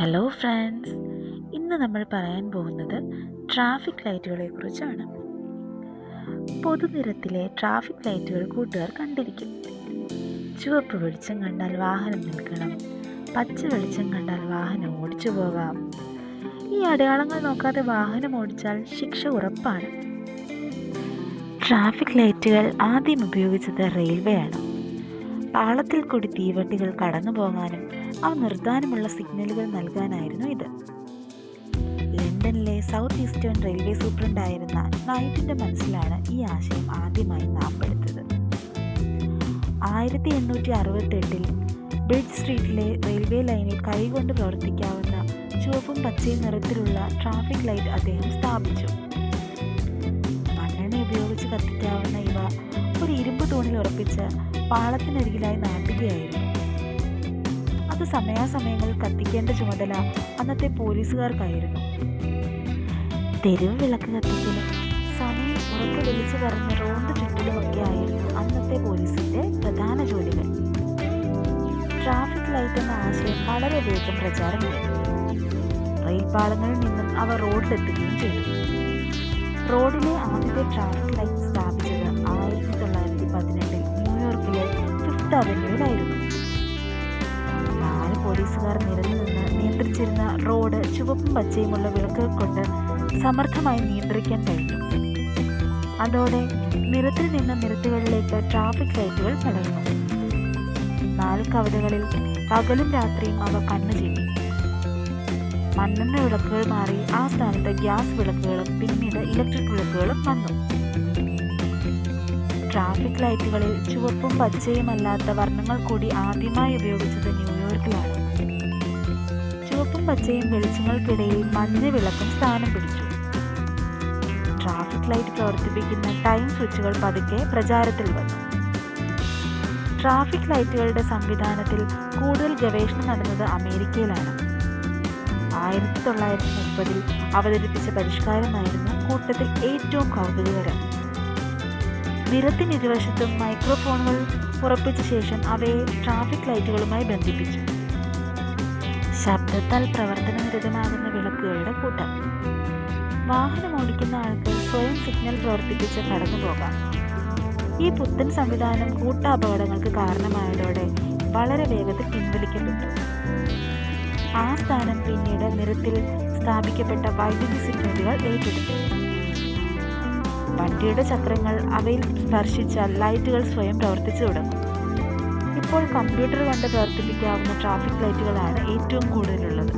Hello friends ഇന്ന് നമ്മൾ പറയാൻ പോകുന്നത് ട്രാഫിക് ലൈറ്റുകളെ കുറിച്ചാണ് പൊതുനിരത്തിലെ ട്രാഫിക് ലൈറ്റുകൾ കൂട്ടുകാർ കണ്ടിരിക്കും. ചുവപ്പ് വെളിച്ചം കണ്ടാൽ വാഹനം നിൽക്കണം. പച്ച വെളിച്ചം കണ്ടാൽ വാഹനം ഓടിച്ചു പോകാം. ഈ അടയാളങ്ങൾ നോക്കാതെ വാഹനം ഓടിച്ചാൽ ശിക്ഷ ഉറപ്പാണ്. ട്രാഫിക് ലൈറ്റുകൾ ആദ്യം ഉപയോഗിച്ചത് റെയിൽവേ ആണ്. പാളത്തിൽ കൂടി തീവണ്ടികൾ കടന്നു പോകാനും അവ നിർത്താനുമുള്ള സിഗ്നലുകൾ നൽകാനായിരുന്നു ഇത്. ലണ്ടനിലെ സൗത്ത് ഈസ്റ്റേൺ റെയിൽവേ സൂപ്രണ്ടായിരുന്ന നൈറ്റിന്റെ മനസ്സിലാണ് ഈ ആശയം ആദ്യമായി നാമ്പെടുത്തത് ആയിരത്തി എണ്ണൂറ്റി അറുപത്തെട്ടിൽ ബ്രിഡ്ജ് സ്ട്രീറ്റിലെ റെയിൽവേ ലൈനിൽ കൈകൊണ്ട് പ്രവർത്തിക്കാവുന്ന ചുവപ്പും പച്ചയും നിറത്തിലുള്ള ട്രാഫിക് ലൈറ്റ് അദ്ദേഹം സ്ഥാപിച്ചു. മണ്ണെണ്ണ ഉപയോഗിച്ച് കത്തിക്കാവുന്ന ഇവ ഒരു ഇരുമ്പ് തൂണിൽ ഉറപ്പിച്ച് പാളത്തിനരികിലായി നാട്ടുകയായിരുന്നു. അത് സമയാസമയങ്ങളിൽ കത്തിക്കേണ്ട ചുമതല അന്നത്തെ പോലീസുകാർക്കായിരുന്നു. തെരുവ് വിളക്ക് കത്തിക്കലും സമയം ഉറക്കെ വിളിച്ചു പറഞ്ഞ റോഡ് ചുറ്റിലുമൊക്കെ ആയിരുന്നു അന്നത്തെ പോലീസിന്റെ പ്രധാന ജോലികൾ. ട്രാഫിക് ലൈറ്റ് എന്ന ആശയം വളരെ വേഗം പ്രചാരം റെയിൽപാളങ്ങളിൽ റെയിൽ പാളങ്ങളിൽ നിന്നും അവ റോഡിലെത്തുകയും ചെയ്തു. റോഡിലെ ആദ്യത്തെ ട്രാഫിക് ലൈറ്റ് സ്ഥാപിച്ചത് ആയിരത്തി തൊള്ളായിരത്തി പതിനെട്ടിൽ ന്യൂയോർക്കിലെ ഫിഫ്ത്ത് അവന്യൂവിലായിരുന്നു. നിരന്നു നിന്ന് നിയന്ത്രിച്ചിരുന്ന റോഡ് ചുവപ്പും പച്ചയുമുള്ള വിളക്കുകൾ കൊണ്ട് സമർത്ഥമായി നിയന്ത്രിക്കാൻ കഴിഞ്ഞു. അതോടെ നിരത്തിൽ നിന്ന് നിരത്തുകളിലേക്ക് ട്രാഫിക് ലൈറ്റുകൾ പടർന്നു നാല് കവലകളിൽ പകലും രാത്രിയും അവ കണ്ണു ചിമ്മി മണ്ണെണ്ണ വിളക്കുകൾ മാറി ആ സ്ഥാനത്ത് ഗ്യാസ് വിളക്കുകളും പിന്നീട് ഇലക്ട്രിക് വിളക്കുകളും വന്നു. ട്രാഫിക് ലൈറ്റുകളിൽ ചുവപ്പും പച്ചയും അല്ലാത്ത വർണങ്ങൾ കൂടി ആദ്യമായി ഉപയോഗിച്ചത് ന്യൂയോർക്കിലാണ്. പച്ചയും വെളിച്ചങ്ങൾക്കിടയിൽ മഞ്ഞ വിളക്കും സ്ഥാനം പിടിച്ചു. ട്രാഫിക് ലൈറ്റ് പ്രവർത്തിപ്പിക്കുന്ന ടൈം സ്വിച്ചുകൾ പതുക്കെ പ്രചാരത്തിൽ വന്നു. ട്രാഫിക് ലൈറ്റുകളുടെ സംവിധാനത്തിൽ കൂടുതൽ ഗവേഷണം നടന്നത് അമേരിക്കയിലാണ്. ആയിരത്തി തൊള്ളായിരത്തി മുപ്പതിൽ അവതരിപ്പിച്ച പരിഷ്കാരമായിരുന്നു കൂട്ടത്തിൽ ഏറ്റവും കൗതുകകരം. നിരത്തിനിരുവശത്തും മൈക്രോഫോണുകൾ ഉറപ്പിച്ച ശേഷം അവയെ ട്രാഫിക് ലൈറ്റുകളുമായി ബന്ധിപ്പിച്ചു. ശബ്ദത്താൽ പ്രവർത്തനനിരതമാകുന്ന വിളക്കുകളുടെ കൂട്ടം. വാഹനം ഓടിക്കുന്ന ആൾക്ക് സ്വയം സിഗ്നൽ പ്രവർത്തിപ്പിച്ച് കടന്നു പോകാം. ഈ പുത്തൻ സംവിധാനം കൂട്ട അപകടങ്ങൾക്ക് കാരണമായതോടെ വളരെ വേഗത്തിൽ പിൻവലിക്കപ്പെട്ടു. ആ സ്ഥാനം പിന്നീട് നിരത്തിൽ സ്ഥാപിക്കപ്പെട്ട വൈദ്യുതി സിഗ്നലുകൾ ഏറ്റെടുത്തു. വണ്ടിയുടെ ചക്രങ്ങൾ അവയിൽ സ്പർശിച്ചാൽ ലൈറ്റുകൾ സ്വയം പ്രവർത്തിച്ചു തുടങ്ങും. ഇപ്പോൾ കമ്പ്യൂട്ടർ കണ്ട് പ്രവർത്തിപ്പിക്കാവുന്ന ട്രാഫിക് ലൈറ്റുകളാണ് ഏറ്റവും കൂടുതലുള്ളത്.